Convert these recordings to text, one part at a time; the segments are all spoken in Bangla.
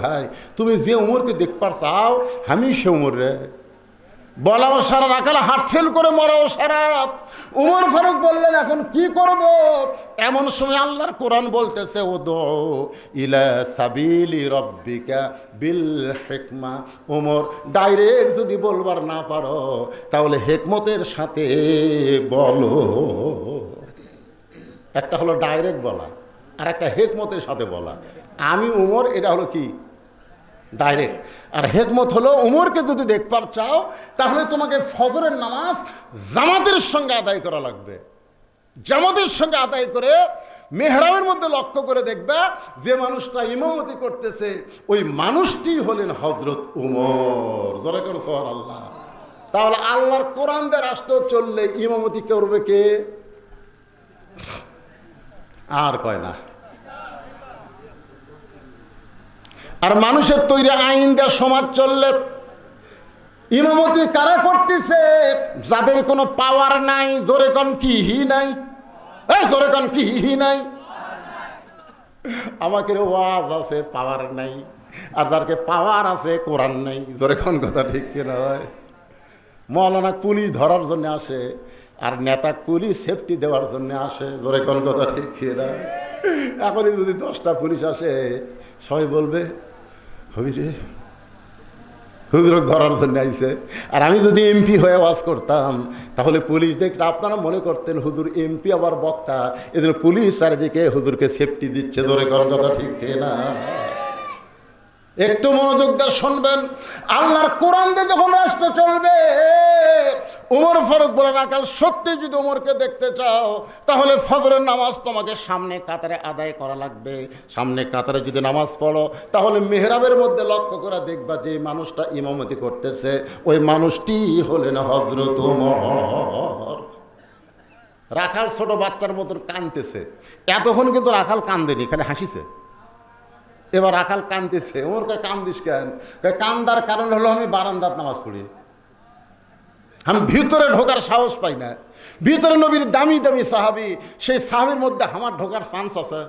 ভাই, তুমি যে উমরকে দেখবার চাও আমি সে উমর। রে বলাও সারা রাখাল হাট ফেল করে মরাও সারা উমর ফারুক বললেন, এখন কি করব? এমন সময় আল্লাহর কোরআন বলতেছে ও দো ইলা সাবিলি রব্বিকা বিল হেকমা। উমর, ডাইরেক্ট যদি বলবার না পারো, তাহলে হেকমতের সাথে বলো। একটা হলো ডাইরেক্ট বলা, আর একটা হেকমতের সাথে বলা। আমি, উমর, এটা হলো কি? ডাইরেক্ট। আর হেকমত হলো, উমরকে যদি দেখবার চাও, তাহলে তোমাকে ফজরের নামাজ জামাতের সঙ্গে আদায় করা লাগবে। জামাতের সঙ্গে আদায় করে মেহরামের মধ্যে লক্ষ্য করে দেখবা, যে মানুষটা ইমামতি করতেছে, ওই মানুষটি হলেন হজরত উমর। জোরে করে সোহার আল্লাহ তাহলে আল্লাহর কোরআন দিয়ে রাষ্ট্র চললে ইমামতি করবে কে? আর কয় না। আর মানুষের তৈরি আইন দেওয়া সমাজ চললে ইমামতি কারা করতেছে? যাদের কোনো পাওয়ার নাই, জোরে কন কি হি নাই? এই জোরে কন কি হি নাই? আমাকে ওয়াজ আছে পাওয়ার নাই। আর যারকে পাওয়ার আছে, কোরআন নাই। জোরে কন কথা ঠিক কিনা হয়? মৌলানা পুলিশ ধরার জন্য আসে। আর নেতা পুলিশ সেফটি দেওয়ার জন্য আসে। জোরে কোন কথা ঠিক কিনা এখনই যদি দশটা পুলিশ আসে, সবাই বলবে, হবি রে, হুজুরক ধরার জন্য আইছে। আর আমি যদি এমপি হয়ে ওয়াজ করতাম, তাহলে পুলিশ দেখলে আপনারা মনে করতেন হুজুর এমপি আবার বক্তা। এদের পুলিশ চারিদিকে হুজুরকে সেফটি দিচ্ছে। ধরে করার কথা ঠিক না? একটু মনোযোগ দিয়ে শুনবেন। আল্লাহর কোরআন দিয়ে যখন রাষ্ট্র চলবে, উমর ফারুক বলে না কাল সত্যি যদি উমরকে দেখতে চাও, তাহলে ফজরের নামাজ তোমাকে সামনে কাতারে আদায় করা লাগবে। সামনে কাতারে যদি নামাজ পড়ো, তাহলে মেহরাবের মধ্যে লক্ষ্য করে দেখবা, যে মানুষটা ইমামতি করতেছে। ওই মানুষটি হলেন হজরত রাখাল ছোট বাচ্চার মতন কানতেছে এতক্ষণ কিন্তু রাখাল কান্দেনি, খালি হাসিছে। এবার রাখাল কানতেছে ওর কে কান্দিস কেন? কান্দার কারণ হলো আমি বারান্দাত নামাজ পড়ি। আমি ভিতরে ঢোকার সাহস পাই না। ভিতরে নবীর দামি দামি সাহাবি, সেই সাহাবির মধ্যে আমার ঢোকার চান্স আছে।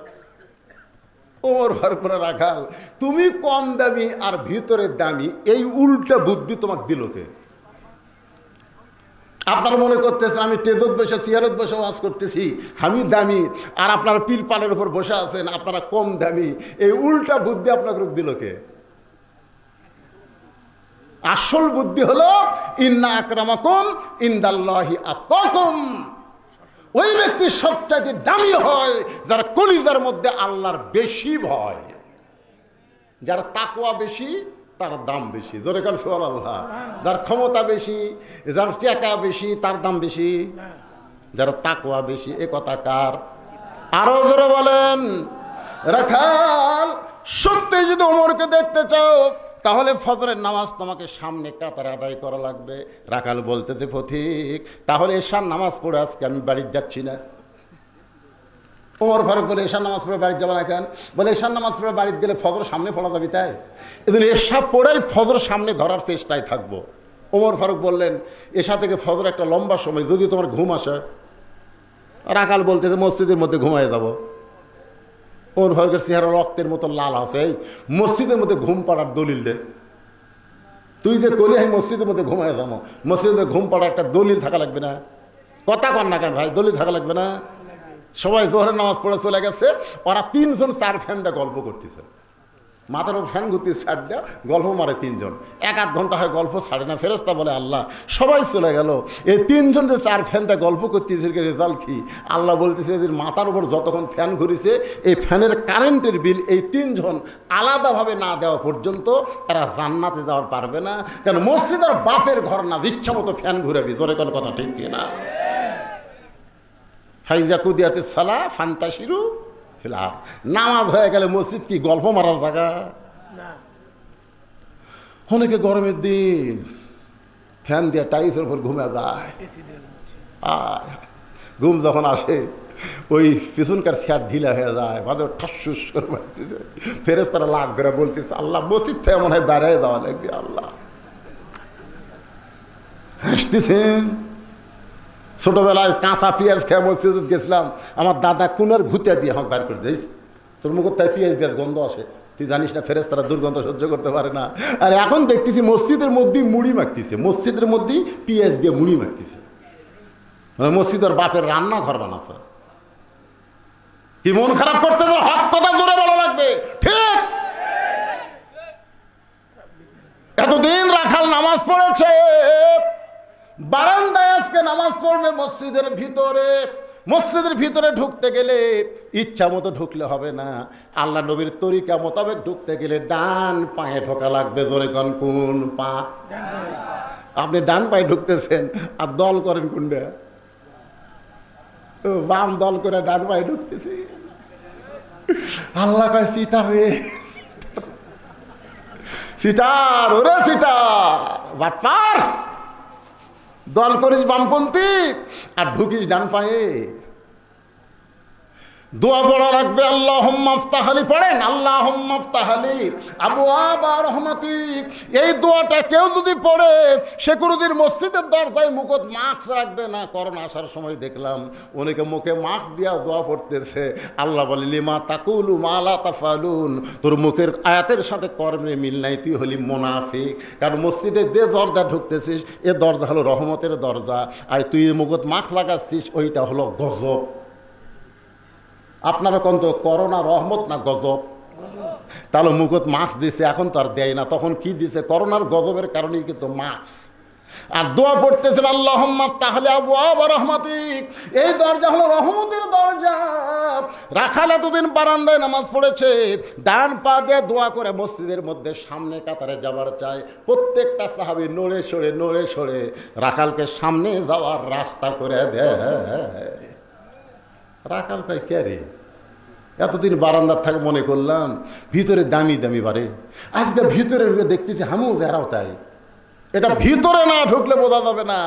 ওর ভর করে রাখাল, তুমি কম দামি আর ভিতরে দামি, এই উল্টা বুদ্ধি তোমাকে দিল কে? আপনারা মনে করতেছেন আমি টেজত বসে চেয়ারত বসে ওয়াজ করতেছি, আমি দামি, আর আপনারা পিলপালের উপর বসে আছেন, আপনারা কম দামি। এই উল্টা বুদ্ধি আপনাকে রূপ দিল কে? আসল বুদ্ধি হলো, ইন্না আকরামাকুম ইন্দাল্লাহি আতকুম ওই ব্যক্তি সবচাইতে দামি হয়, যারা কলিজার মধ্যে আল্লাহর বেশি ভয়। যার তাকওয়া বেশি তার দাম বেশি। জোরে কাল সোয়াল আল্লাহ। যার ক্ষমতা বেশি, যার টাকা বেশি, তার দাম বেশি। যার তাকুয়া বেশি, এ কথা কার? আরও জোরে বলেন। রাখাল, সত্যি যদি ওমরকে দেখতে চাও, তাহলে ফজরের নামাজ তোমাকে সামনে কাতারে আদায় করা লাগবে। রাখাল বলতেছে পথিক তাহলে এসার নামাজ পড়ে আজকে আমি বাড়ির যাচ্ছি না। ওমর ফারুক বলে, এশার নামাজ পড়ে বাড়িতে যাবে না কেন? বলে, এশার নামাজ পড়ে বাড়িতে গেলে ফজর সামনে পড়া যাবে তাই? এদিন এসা পড়েই ফজর সামনে ধরার চেষ্টায় থাকব। ওমর ফারুক বললেন, এশা থেকে ফজর একটা লম্বা সময়, যদি তোমার ঘুম আসে রাকাল বলতেছে মসজিদের মধ্যে ঘুমায় যাব। ওমর ফারুকের চেহারা রক্তের মতো লাল আছে, এই মসজিদের মধ্যে ঘুম পাড়ার দলিল দে। তুই যে কলি আমি মসজিদের মধ্যে ঘুমায় যাব। মসজিদের ঘুম পাড়ার একটা দলিল থাকা লাগবে না। কথা কর না কেন ভাই, দলিল থাকা লাগবে না। সবাই জোহরের নামাজ পড়ে চলে গেছে, ওরা তিনজন চার ফ্যানটা গল্প করতেছে। মাথার উপর ফ্যান ঘুরতে ছাড় দেওয়া গল্প মারে তিনজন। এক আধ ঘণ্টা হয় গল্প ছাড়ে না ফেরস্তা বলে, আল্লাহ, সবাই চলে গেল। এই তিনজন যে চার ফ্যানটা গল্প করতেছে রেজাল্ট কি? আল্লাহ বলতেছে, এদের মাথার উপর যতক্ষণ ফ্যান ঘুরেছে, এই ফ্যানের কারেন্টের বিল এই তিনজন আলাদাভাবে না দেওয়া পর্যন্ত এরা জান্নাতে যাওয়ার পারবে না। কেন মসজিদের বাপের ঘর না ইচ্ছা মতো ফ্যান ঘুরে ভিতরে কোনো কথা ঠিক কিনা? ফাইজা কুদিয়াতে সালা ফান্তাসিরু ফিলার নামাজ হয়ে গেলে মসজিদ কি গল্প মারার জায়গা? অনেকে গরমের দিন ফ্যান দিয়ে টাইসের উপর ঘুমে যায়। ঘুম যখন আসে ওই পিছনকার চেয়ার ঢিলা হয়ে যায় ভালো ঠাসুস করে বাড়তেছে ফেরেস তারা লাখ করে বলতেছে আল্লাহ মসজিদ থেকে মনে হয় বেড়ায় যাওয়া লাগবে আল্লাহ। হাসতেছেন। ছোটবেলায় কাঁচা পেঁয়াজ খেয়ে মসজিদ গেছিলাম, আমার দাদা কুনার ঘুতে দিয়ে আমাকে বার করে দেয়। তোর মুখের তাই পেঁয়াজ পেঁয়াজ গন্ধ আসে। তুই জানিস না ফেরেস তারা দুর্গন্ধ সহ্য করতে পারে না। আর এখন দেখতেছি মসজিদের মধ্যেই মুড়ি মাখতেছে। মসজিদের মধ্যেই পিঁয়াজ দিয়ে মুড়ি মাখতেছে। মানে মসজিদের বাপের রান্না ঘর বানাচ্ছে কি মন খারাপ করতে হক কথা জোরে বলা লাগবে? ঠিক। এতদিন রাখাল নামাজ পড়েছে। বারান্দায় আজকে নামাজ পড়বে মসজিদের ভিতরে। মসজিদের ভিতরে ঢুকতে গেলে ইচ্ছা মতো ঢুকলে হবে না। আল্লাহ নবীর তরিকা মোতাবেক ঢুকতে গেলে ডান পায়ে ঢোকা লাগবে জোরে কন কোন পা? আপনি ডান পায়ে ঢুকতেছেন আর দল করেন কোনটা? ও, বাম দল করে ডান পায়ে ঢুকতেছে। আল্লাহ কয় সিটার রে সিটার। ওরে সিটার বাটপার। দল করিস বামপন্থী আর ঢুকিস ডান পায়ে। দোয়া পড়া রাখবে আল্লাহ তাহালি পড়েন আল্লাহ তাহালি আবু আবা রহমাতিক এই দোয়াটা কেউ যদি পড়ে, সে কোনোদিন মসজিদের দরজায় মুখত মাস্ক রাখবে না। করোনা আসার সময় দেখলাম, অনেকে মুখে মাস্ক দিয়া দোয়া পড়তেছে। আল্লাহ বলে, লিমা তাকুলু মালা তাফালুন। তোর মুখের আয়াতের সাথে কর্মে মিল নাই, তুই হলি মোনাফিক। কারণ মসজিদে যে দরজা ঢুকতেছিস, এ দরজা হলো রহমতের দরজা। আর তুই মুখত মাস্ক লাগাচ্ছিস, ওইটা হলো গজব। আপনারা কোন তো করোনা রহমত না গজব? তাহলে মুখত মাছ দিছে, এখন তো আর দেয় না। তখন কি দিছে? করোনার গজবের কারণেই কিন্তু মাছ আর দোয়া পড়তেছেন আল্লাহ তাহলে আবু আবার রহমাতিক। এই দরজা হলো রহমতের দরজা। রাখাল এতদিন বারান্দায় নামাজ পড়েছে। ডান পা দিয়ে দোয়া করে মসজিদের মধ্যে, সামনে কাতারে যাবার চায়। প্রত্যেকটা সাহাবি নড়ে সরে নড়ে সরে রাখালকে সামনে যাওয়ার রাস্তা করে দেয়। রাখাল পাই ক্যারে এতদিন বারান্দার থাকে মনে করলাম, ভিতরে দামি দামি বাড়ে আজকে ভিতরে ঢুকে দেখতেছি আমিও যারাও তাই। এটা ভিতরে না ঢুকলে বোঝা যাবে না।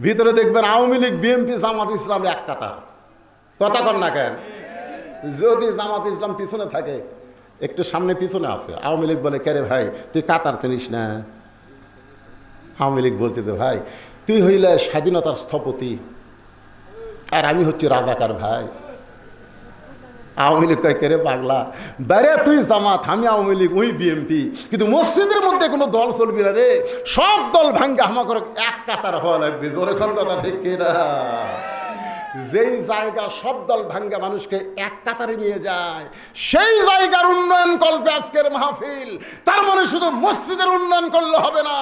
ভিতরে দেখবেন আওয়ামী লীগ, বিএনপি, জামাত ইসলাম এক কাতার কথা কর না কেন? যদি জামাত ইসলাম পিছনে থাকে, একটু সামনে পিছনে আছে। আওয়ামী লীগ বলে, কে রে ভাই, তুই কাতার চিনিস না? আওয়ামী লীগ বলতে তো ভাই, তুই হইলে স্বাধীনতার স্থপতি আর আমি হচ্ছি রাজাকার ভাই। আওয়ামী লীগ কয় কে রে পাগলা, বাইরে তুই জামাত, আমি আওয়ামী লীগ ওই বিএমপি কিন্তু মসজিদের মধ্যে কোনো দল চলবি না রে। সব দল ভাঙ্গে হামা করে এক কাতার হওয়া লাগবে। জোরে কথা ঠিক না যেই জায়গা সব দল ভাঙ্গা মানুষকে এক কাতারে নিয়ে যায়, সেই জায়গার উন্নয়ন কল্পে আজকের মাহফিল। তার মানে শুধু মসজিদের উন্নয়ন করলে হবে না,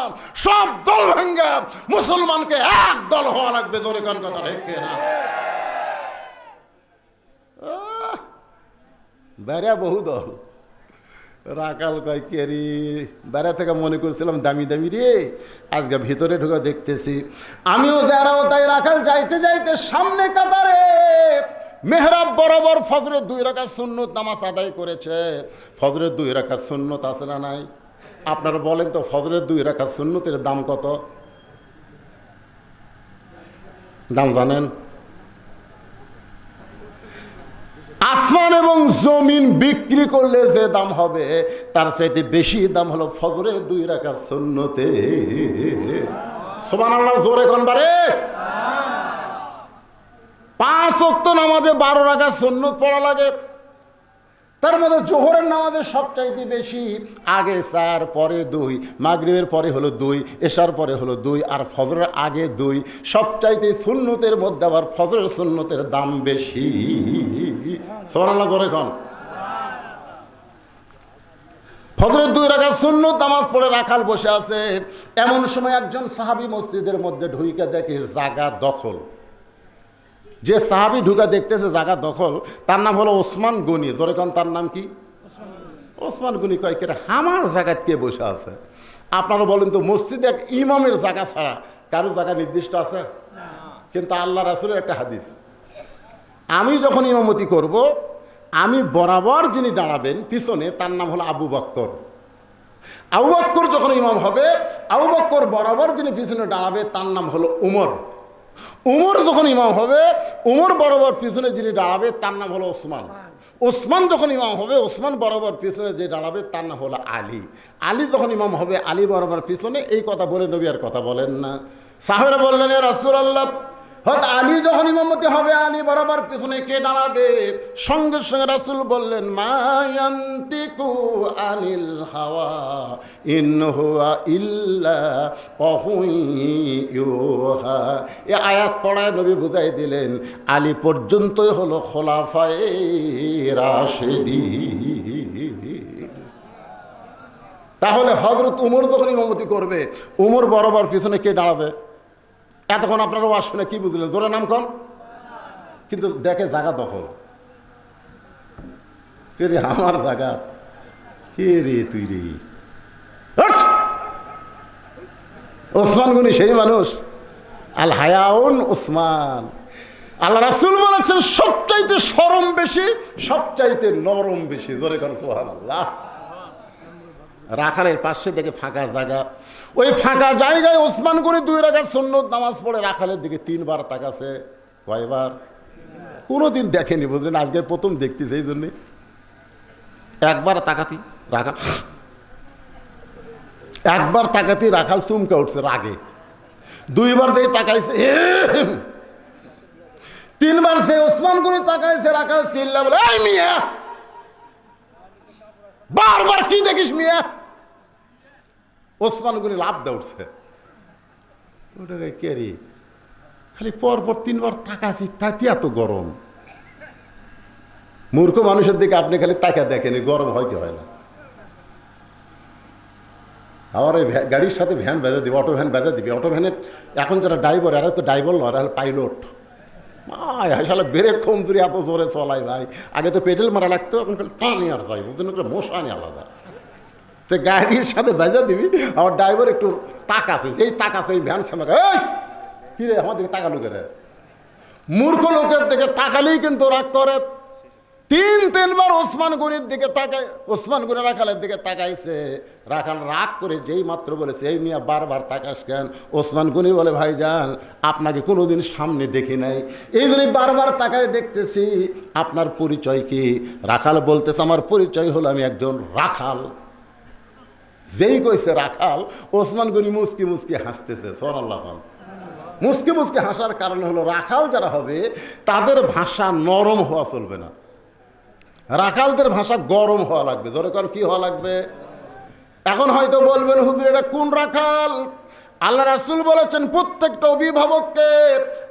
সব দল ভাঙ্গা। মুসলমানকে এক দল হওয়া লাগবে, জোরে কোন কথা ঠিক না বেড়া বহু দল। রাকাল কয় কেরি বেড়া থেকে মনে করছিলাম দামি দামি রে। আজকে ভিতরে ঢুকে দেখতেছি। আমিও যারাও তাই রাখাল যাইতে যাইতে সামনে কাতারে মেহরাব বরাবর ফজরের দুই রাখা সুন্নত নামাজ আদায় করেছে। ফজরের দুই রাখা সুন্নত আছে না নাই? আপনারা বলেন তো ফজরের দুই রাখা সুন্নতের দাম কত? দাম জানেন? আসমান এবং জমিন বিক্রি করলে যে দাম হবে, তার চাইতে বেশি দাম হলো ফজরে দুই রাখা আল্লাহ জোরে কনবারে পাঁচ অক্ত নামাজে বারো রাখা সন্ন্যত পড়া লাগে। তার মধ্যে জোহরের নামাজে সবচাইতে বেশি, আগে চার, পরে দুই, মাগরিবের পরে হলো দুই, এশার পরে হলো দুই, আর ফজরের আগে দুই। সবচাইতে সুন্নতের মধ্যে আবার ফজরের সুন্নতের দাম বেশি। সোনাল্লাহ ধরে কন। ফজরের দুই রাখা শূন্য নামাজ পড়ে রাখাল বসে আছে। এমন সময় একজন সাহাবি মসজিদের মধ্যে ঢুইকে দেখে জাগা দখল। যে সাহাবি ঢুকা দেখতেছে জায়গা দখল, তার নাম হলো ওসমান গনি। জোরেখন তার নাম কি? ওসমান গনি কয় কেটে হামার জায়গায় কে বসে আছে? আপনারা বলেন তো, মসজিদে এক ইমামের জায়গা ছাড়া কারও জায়গা নির্দিষ্ট আছে? কিন্তু আল্লাহ রাসুলের একটা হাদিস। আমি যখন ইমামতি করব, আমি বরাবর যিনি দাঁড়াবেন পিছনে, তার নাম হলো আবু বক্কর। আবু বক্কর যখন ইমাম হবে, আবু বক্কর বরাবর যিনি পিছনে দাঁড়াবে, তার নাম হলো উমর। উমর যখন ইমাম হবে উমর বরাবর পিছনে যিনি দাঁড়াবে তার নাম হলো ওসমান। ওসমান। যখন ইমাম হবে ওসমান বরাবর পিছনে যে দাঁড়াবে তার নাম হলো আলী। আলী যখন ইমাম হবে আলী বরাবর পিছনে এই কথা বলে নবী আর কথা বলেন না। সাহেবরা বললেন রাসুল আল্লাহ আলী যখন ইমামতি হবে, আলী বরাবর পিছনে কে দাঁড়াবে? সঙ্গে সঙ্গে রাসুল বললেন মায়ান্তিকু আনিল হাওয়া, ইন হুয়া ইল্লা অহুইহা এ আয়াত পড়ায় নবী বুঝাই দিলেন, আলী পর্যন্তই হলো খোলাফায়ে রাশেদি। তাহলে হজরত উমর যখন ইমামতি করবে, উমর বরাবর পিছনে কে দাঁড়াবে? এতক্ষণ আপনারা ওয়াজ শুনে কি বুঝলেন? জোরে নাম কন। কিন্তু দেখে জায়গা দখল। কে আমার জায়গা? কে রে তুই রে? ওসমান গুনি সেই মানুষ। আল হায়াউন ওসমান। আল্লাহ রাসুল বলেছেন, সবচাইতে সরম বেশি, সবচাইতে নরম বেশি। জোরে করেন সোহান আল্লাহ রাখালের পাশে দেখে ফাঁকা জায়গা। ওই ফাঁকা জায়গায় ওসমান করে দুই রাখা সন্ন্যত নামাজ পড়ে, রাখালের দিকে তিনবার তাকাছে, কয়বার? কোনোদিন দেখেনি, বুঝলেন? আজকে প্রথম দেখতেছি, এই জন্যে। একবার তাকাতি রাখা একবার তাকাতি, রাখাল চুমকা উঠছে রাগে। দুইবার দিয়ে তাকাইছে তিনবার সে ওসমান করে তাকাইছে, রাখাল চিল্লা বলে মিয়া! বারবার কি দেখিস মিয়া? ওসমান গুলি লাভ দে উঠছে। ওটাকে খালি পর পর তিনবার তাকাছি তাতে এত গরম। মূর্খ মানুষের দিকে আপনি খালি তাকা দেখেনি গরম হয় কি হয় না। আমার ওই গাড়ির সাথে ভ্যান বেঁধে দিবে, অটো ভ্যান বেঁধে দিবে। অটো ভ্যানের এখন যারা ড্রাইভার এরা তো ড্রাইভার নয় পাইলট আসলে ব্রেক কমজোরি এত জোরে চলাই ভাই? আগে তো পেডেল মারা লাগতো, এখন টানি আর যাই বুঝলেন করে মশানি আলাদা। তো গাড়ির সাথে বেজা দিবি আমার ড্রাইভার একটু তাক আছে, যেই তাক আছে, এই ভ্যান সামনে এই, কি রে, আমার দিকে তাকালো করে মূর্খ লোকের দিকে তাকালেই কিন্তু করে। তিন, তিনবার ওসমান গনির দিকে তাকায়, ওসমান গনি রাখালের দিকে তাকাইছে। রাখাল রাগ করে যেই মাত্র বলেছে, এই মিয়া বারবার তাকাস কেন? ওসমান গনি বলে, ভাইজান, আপনাকে কোনোদিন সামনে দেখি নাই। এই জন্যই বারবার তাকায় দেখতেছি। আপনার পরিচয় কি? রাখাল বলতেছে, আমার পরিচয় হলো আমি একজন রাখাল। যেই কইছে রাখাল, ওসমান গনি মুসকি মুসকি হাসতেছে সোর আল্লাহ মুসকি মুসকি হাসার কারণ হলো রাখাল যারা হবে, তাদের ভাষা নরম হওয়া চলবে না। রাখালদের ভাষা গরম হওয়া লাগবে ধরে কর কি হওয়া লাগবে? এখন হয়তো বলবেন, হুজুর, এটা কোন রাখাল? আল্লাহ রাসুল বলেছেন, প্রত্যেকটা অভিভাবককে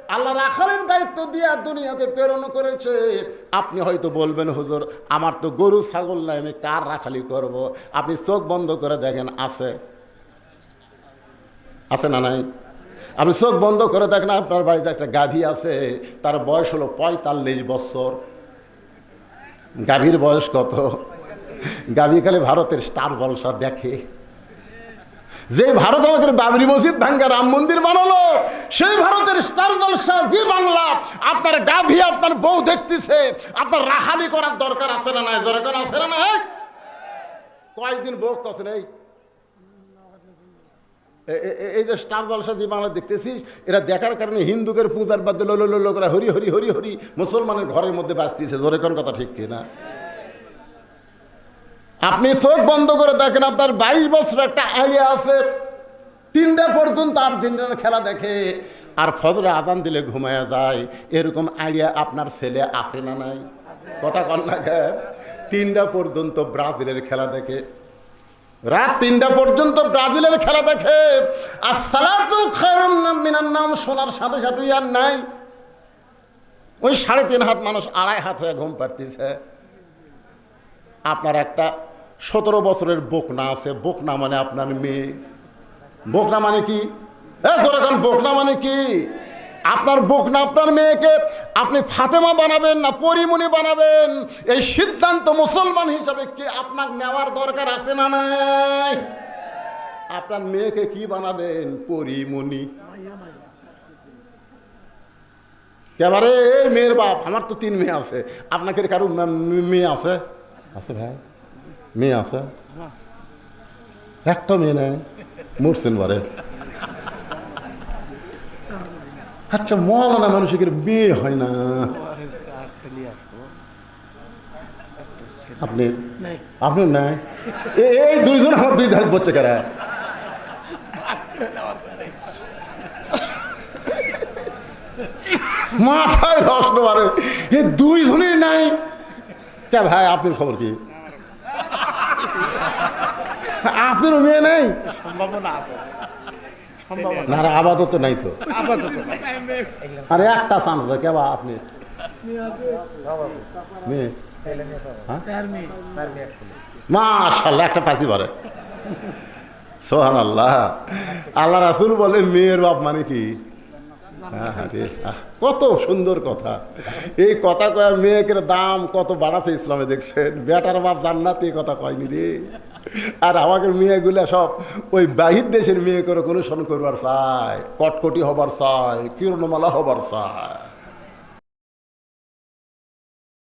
আল্লাহ রাখালের দায়িত্ব দিয়ে দুনিয়াতে প্রেরণ করেছে। আপনি হয়তো বলবেন, হুজুর, আমার তো গরু, ছাগল নাই, আমি কার রাখালি করব। আপনি চোখ বন্ধ করে দেখেন, আছে? আছে না নাই? আপনি চোখ বন্ধ করে দেখেন, আপনার বাড়িতে একটা গাভী আছে, তার বয়স হলো পঁয়তাল্লিশ বছর। গাভীর বয়স কত? গাভী খালি ভারতের স্টার জলসা দেখে। যে ভারত আমাদের বাবরি মসজিদ ভাঙ্গা রাম মন্দির বানালো সেই ভারতের স্টার জলসা যে বাংলা, আপনার গাভী, আপনার বউ দেখতেছে, আপনার রাহালি করার দরকার আছে না নাই? দরকার আছে না নাই? কয়েকদিন বউ কত এ- এই যে স্টার জলসা যে বাংলা দেখতেছিস, এরা দেখার কারণে হিন্দুদের পূজার বাদ দিল লো করে হরি হরি হরি হরি মুসলমানের ঘরের মধ্যে বাঁচতেছে জোরে কোন কথা ঠিক কিনা? আপনি চোখ বন্ধ করে দেখেন, আপনার বাইশ বছর একটা আইডিয়া আছে। তিনটা পর্যন্ত আর্জেন্টিনার খেলা দেখে, আর ফজরে আজান দিলে ঘুমায়া যায়। এরকম আইডিয়া আপনার ছেলে আছে না নাই? কথা কন না তিনটা পর্যন্ত ব্রাজিলের খেলা দেখে। রাত তিনটা পর্যন্ত ব্রাজিলের খেলা দেখে। আর সালাতু খায়রুন মিনান নাম শোনার সাথে সাথে আর নাই। ওই সাড়ে তিন হাত মানুষ আড়াই হাত হয়ে ঘুম পাড়তেছে। আপনার একটা সতেরো বছরের বোকনা আছে। বোকনা মানে আপনার মেয়ে। বোকনা মানে কি? বোকনা মানে কি? আপনার বুক না আপনার মেয়েকে আপনি ফাতেমা বানাবেন না পরিমণি বানাবেন এই সিদ্ধান্ত মুসলমান হিসাবে কি আপনার নেওয়ার দরকার আছে না নাই? আপনার মেয়েকে কি বানাবেন? পরিমণি। এবারে এই মেয়ের বাপ আমার তো তিন মেয়ে আছে। আপনাকে কারও মেয়ে আছে? আছে ভাই। মেয়ে আছে। একটা মেয়ে নেই মরছেন বারে। আচ্ছা মৌলানা মানুষের মেয়ে হয় না। আপনি আপনি নাই? এই দুইজন আমার দুই ধার কারা? মাথায় রস এ দুই নাই। কে ভাই আপনার খবর কি? আপনার মেয়ে নাই? সম্ভাবনা আছে। না। আপাতত নাই তো। আপাতত আরে একটা চান্স আছে কে বা আপনি? মেয়ে হ্যাঁ? মাশাল্লাহ একটা পাখি পারে। সোহান আল্লাহ আল্লাহ রাসুল বলে মেয়ের বাপ মানে কি? হ্যাঁ হ্যাঁ কত সুন্দর কথা। এই কথা কয়া মেয়েকের দাম কত বাড়াতে ইসলামে দেখছেন? বেটার বাপ জান্নাত এই কথা কয়নি রে। আর আমাদের মেয়েগুলা সব ওই বাহির দেশের মেয়ে করে কোনো শোন করবার চায়, কটকটি হবার চায়, কিরণমালা হবার চায়।